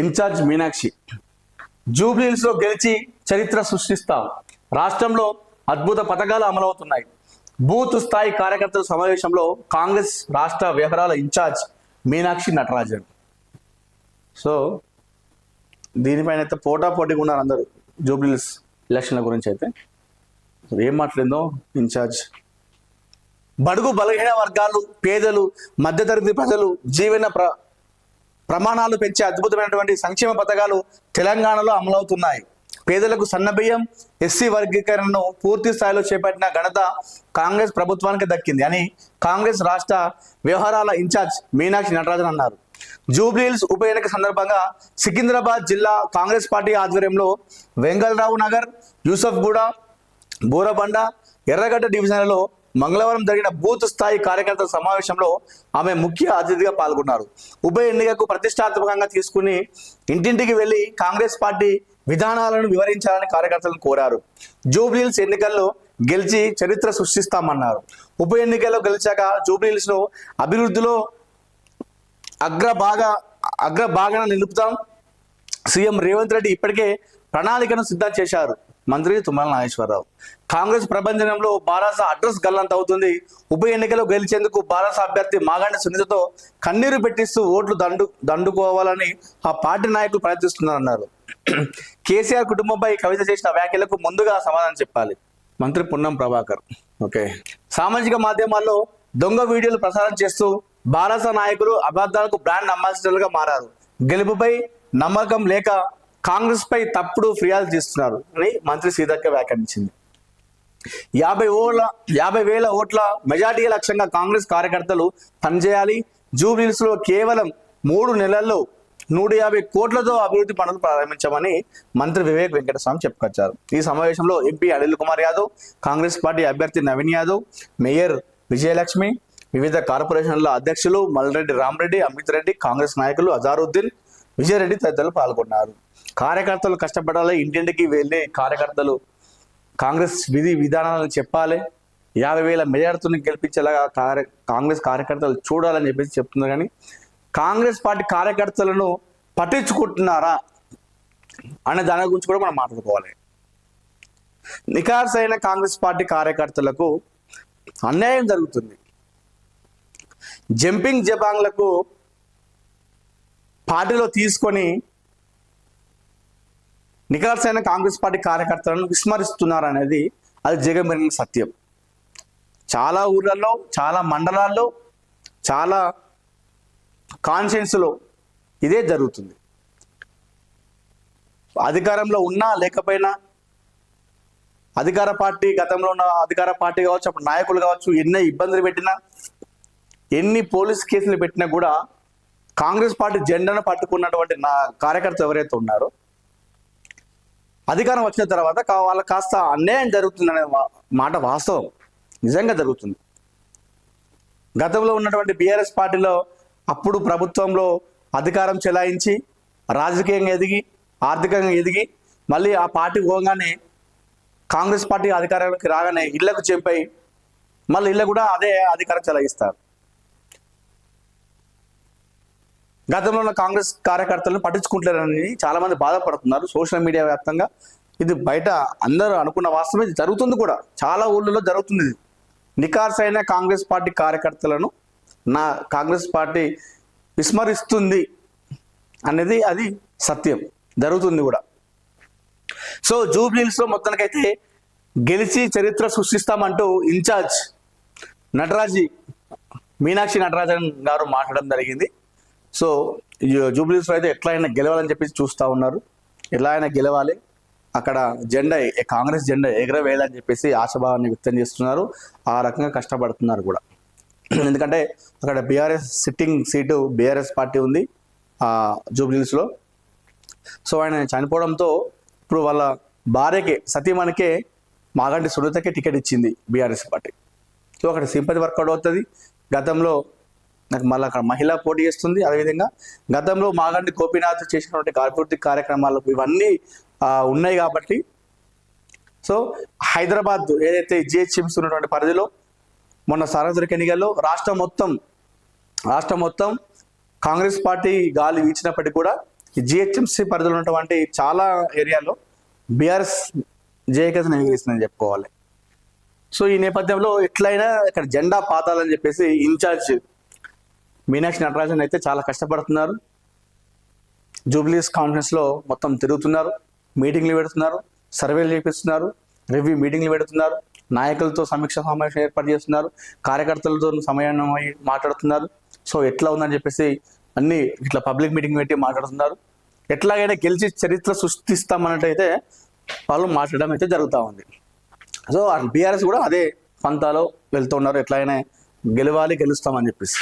Incharge Meenakshi. Jubilee Hills గెలిచి చరిత్ర సృష్టిస్తాం. రాష్ట్రంలో అద్భుత పథకాలు అమలవుతున్నాయి. బూత్ స్థాయి కార్యకర్తల సమావేశంలో కాంగ్రెస్ రాష్ట్ర వ్యవహారాల ఇన్ఛార్జ్ మీనాక్షి నటరాజన్. సో దీనిపైన అయితే పోటా పోటీగా ఉన్నారు అందరూ జూబ్లీహిల్స్ ఎలక్షన్ల గురించి అయితే. ఏం మాట్లాడిందో ఇన్ఛార్జ్. బడుగు బలహీన వర్గాలు పేదలు మధ్యతరగతి ప్రజలు జీవన ప్ర ప్రమాణాలు పెంచే అద్భుతమైనటువంటి సంక్షేమ పథకాలు తెలంగాణలో అమలవుతున్నాయి. పేదలకు సన్నబియ్యం ఎస్సీ వర్గీకరణను పూర్తి స్థాయిలో చేపట్టిన ఘనత కాంగ్రెస్ ప్రభుత్వానికి దక్కింది అని కాంగ్రెస్ రాష్ట్ర వ్యవహారాల ఇన్ఛార్జ్ మీనాక్షి నటరాజన్ అన్నారు. జూబ్లీహిల్స్ ఉప ఎన్నిక సందర్భంగా సికింద్రాబాద్ జిల్లా కాంగ్రెస్ పార్టీ ఆధ్వర్యంలో వెంగళరావు నగర్ యూసఫ్గూడ బూరబండ ఎర్రగడ్డ డివిజన్లలో మంగళవారం జరిగిన బూత్ స్థాయి కార్యకర్తల సమావేశంలో ఆమె ముఖ్య అతిథిగా పాల్గొన్నారు. ఉప ఎన్నికకు ప్రతిష్టాత్మకంగా తీసుకుని ఇంటింటికి వెళ్ళి కాంగ్రెస్ పార్టీ విధానాలను వివరించాలని కార్యకర్తలను కోరారు. జూబ్లీహిల్స్ ఎన్నికల్లో గెలిచి చరిత్ర సృష్టిస్తామన్నారు. ఉప ఎన్నికల్లో గెలిచాక జూబ్లీహిల్స్ను అభివృద్ధిలో అగ్రభాగ అగ్రభాగన నిలుపుతాం సీఎం రేవంత్ రెడ్డి ఇప్పటికే ప్రణాళికను సిద్ధం చేశారు. మంత్రి తుమ్మల నాగేశ్వరరావు. కాంగ్రెస్ ప్రభంజనంలో బారాస అడ్రస్ గల్లంత అవుతుంది. ఉప ఎన్నికలో గెలిచేందుకు బారాస అభ్యర్థి మాగాండి సునీతతో కన్నీరు పెట్టిస్తూ ఓట్లు దండు దండుకోవాలని ఆ పార్టీ నాయకులు ప్రయత్నిస్తున్నారన్నారు. కేసీఆర్ కుటుంబంపై కవిత చేసిన వ్యాఖ్యలకు ముందుగా సమాధానం చెప్పాలి. మంత్రి పున్నం ప్రభాకర్. ఓకే. సామాజిక మాధ్యమాల్లో దొంగ వీడియోలు ప్రసారం చేస్తూ బారాస నాయకులు అబద్ధాలకు బ్రాండ్ అంబాసిడర్లుగా మారారు. గెలుపుపై నమ్మకం లేక కాంగ్రెస్ పై తప్పుడు ఫిర్యాదు చేస్తున్నారు అని మంత్రి సీతక్క వ్యాఖ్యానించింది. యాభై ఓట్ల యాభై వేల ఓట్ల మెజార్టీ లక్ష్యంగా కాంగ్రెస్ కార్యకర్తలు పనిచేయాలి. జూబ్లీస్లో కేవలం మూడు నెలల్లో నూట యాభై కోట్లతో అభివృద్ధి పనులు ప్రారంభించామని మంత్రి వివేక్ వెంకటస్వామి చెప్పుకొచ్చారు. ఈ సమావేశంలో ఎంపీ అనిల్ కుమార్ యాదవ్ కాంగ్రెస్ పార్టీ అభ్యర్థి నవీన్ యాదవ్ మేయర్ విజయలక్ష్మి వివిధ కార్పొరేషన్ల అధ్యక్షులు మల్రెడ్డి రామరెడ్డి అమిత్ రెడ్డి కాంగ్రెస్ నాయకులు అజారుద్దీన్ విజయరెడ్డి తదితరులు పాల్గొన్నారు. కార్యకర్తలు కష్టపడాలి ఇంటింటికి వెళ్ళి కార్యకర్తలు కాంగ్రెస్ విధి విధానాలను చెప్పాలి. యాభై వేల మెజార్టీని గెలిపించేలాగా కార్య కాంగ్రెస్ కార్యకర్తలు చూడాలని చెప్పేసి చెప్తున్నారు. కానీ కాంగ్రెస్ పార్టీ కార్యకర్తలను పట్టించుకుంటున్నారా అనే దాని గురించి కూడా మనం మాట్లాడుకోవాలి. నికార్సైన అయిన కాంగ్రెస్ పార్టీ కార్యకర్తలకు అన్యాయం జరుగుతుంది. జంపింగ్ జబాంగ్లకు పార్టీలో తీసుకొని నికార్సైన కాంగ్రెస్ పార్టీ కార్యకర్తలను విస్మరిస్తున్నారు అనేది అది జగమెరిగిన సత్యం. చాలా ఊర్లలో చాలా మండలాల్లో చాలా కాన్షియన్స్లో ఇదే జరుగుతుంది. అధికారంలో ఉన్నా లేకపోయినా అధికార పార్టీ గతంలో ఉన్న అధికార పార్టీ కావచ్చు అప్పుడు నాయకులు కావచ్చు ఎన్ని ఇబ్బందులు పెట్టినా ఎన్ని పోలీస్ కేసులు పెట్టినా కూడా కాంగ్రెస్ పార్టీ జెండాను పట్టుకున్నటువంటి నా కార్యకర్త ఎవరైతే ఉన్నారో అధికారం వచ్చిన తర్వాత వాళ్ళకి కాస్త అన్యాయం జరుగుతుందనే మాట వాస్తవం. నిజంగా జరుగుతుంది. గతంలో ఉన్నటువంటి బీఆర్ఎస్ పార్టీలో అప్పుడు ప్రభుత్వంలో అధికారం చెలాయించి రాజకీయంగా ఎదిగి ఆర్థికంగా ఎదిగి మళ్ళీ ఆ పార్టీ పోగానే కాంగ్రెస్ పార్టీ అధికారంలోకి రాగానే ఇళ్ళకు చెంపై మళ్ళీ ఇళ్ళ కూడా అదే అధికారం చెలాయిస్తారు. గతంలో ఉన్న కాంగ్రెస్ కార్యకర్తలను పట్టించుకుంటారని చాలా మంది బాధపడుతున్నారు సోషల్ మీడియా వ్యాప్తంగా. ఇది బయట అందరూ అనుకున్న వాస్తవం ఇది జరుగుతుంది కూడా. చాలా ఊళ్ళలో జరుగుతుంది ఇది. నికార్సైన అయిన కాంగ్రెస్ పార్టీ కార్యకర్తలను నా కాంగ్రెస్ పార్టీ విస్మరిస్తుంది అనేది అది సత్యం. జరుగుతుంది కూడా. సో జూబ్లీహిల్స్ మొత్తానికైతే గెలిచి చరిత్ర సృష్టిస్తామంటూ ఇన్ఛార్జ్ నటరాజీ మీనాక్షి నటరాజన్ గారు మాట్లాడడం జరిగింది. సో ఈ జూబ్లీస్ అయితే ఎట్లా అయినా గెలవాలని చెప్పేసి చూస్తూ ఉన్నారు. ఎలా అయినా గెలవాలి. అక్కడ జెండా కాంగ్రెస్ జెండా ఎగరవేయాలని చెప్పేసి ఆశాభావాన్ని వ్యక్తం చేస్తున్నారు. ఆ రకంగా కష్టపడుతున్నారు కూడా. ఎందుకంటే అక్కడ BRS sitting seat BRS party ఉంది ఆ జూబ్లీస్లో. సో ఆయన చనిపోవడంతో ఇప్పుడు వాళ్ళ భార్యకి సతీమణికే మాగంటి సునీతకే టికెట్ ఇచ్చింది బీఆర్ఎస్ పార్టీ. సో అక్కడ సింపతి వర్కౌట్ అవుతుంది. గతంలో నాకు మళ్ళీ అక్కడ మహిళ పోటీ చేస్తుంది. అదేవిధంగా గతంలో మాగండి గోపీనాథ్ చేసినటువంటి అభివృద్ధి కార్యక్రమాలు ఇవన్నీ ఉన్నాయి కాబట్టి. సో హైదరాబాద్ ఏదైతే జిహెచ్ఎంసీ ఉన్నటువంటి పరిధిలో మొన్న సార్వత్రిక ఎన్నికల్లో రాష్ట్రం మొత్తం రాష్ట్రం మొత్తం కాంగ్రెస్ పార్టీ గాలి వీచినప్పటికీ కూడా జిహెచ్ఎంసీ పరిధిలో ఉన్నటువంటి చాలా ఏరియాలో బీఆర్ఎస్ జయకేతను ఎగిరిస్తుందని చెప్పుకోవాలి. సో ఈ నేపథ్యంలో ఎట్లయినా ఇక్కడ జెండా పాతాలని చెప్పేసి ఇన్ఛార్జ్ మీనాక్షి నటరాజన్ అయితే చాలా కష్టపడుతున్నారు. జూబ్లీస్ కాన్ఫరెన్స్లో మొత్తం తిరుగుతున్నారు. మీటింగ్లు పెడుతున్నారు. సర్వేలు చేపిస్తున్నారు. రివ్యూ మీటింగ్లు పెడుతున్నారు. నాయకులతో సమీక్ష సమావేశం ఏర్పాటు చేస్తున్నారు. కార్యకర్తలతో సమయాన్ని మాట్లాడుతున్నారు. సో ఎట్లా ఉందని చెప్పేసి అన్ని ఇట్లా పబ్లిక్ మీటింగ్ పెట్టి మాట్లాడుతున్నారు. ఎట్లాగైనా గెలిచి చరిత్ర సృష్టిస్తామన్నట్టయితే వాళ్ళు మాట్లాడడం అయితే జరుగుతూ ఉంది. సో బీఆర్ఎస్ కూడా అదే పంతాలో వెళ్తున్నారు ఎట్లాగైనా గెలవాలి గెలుస్తామని చెప్పేసి.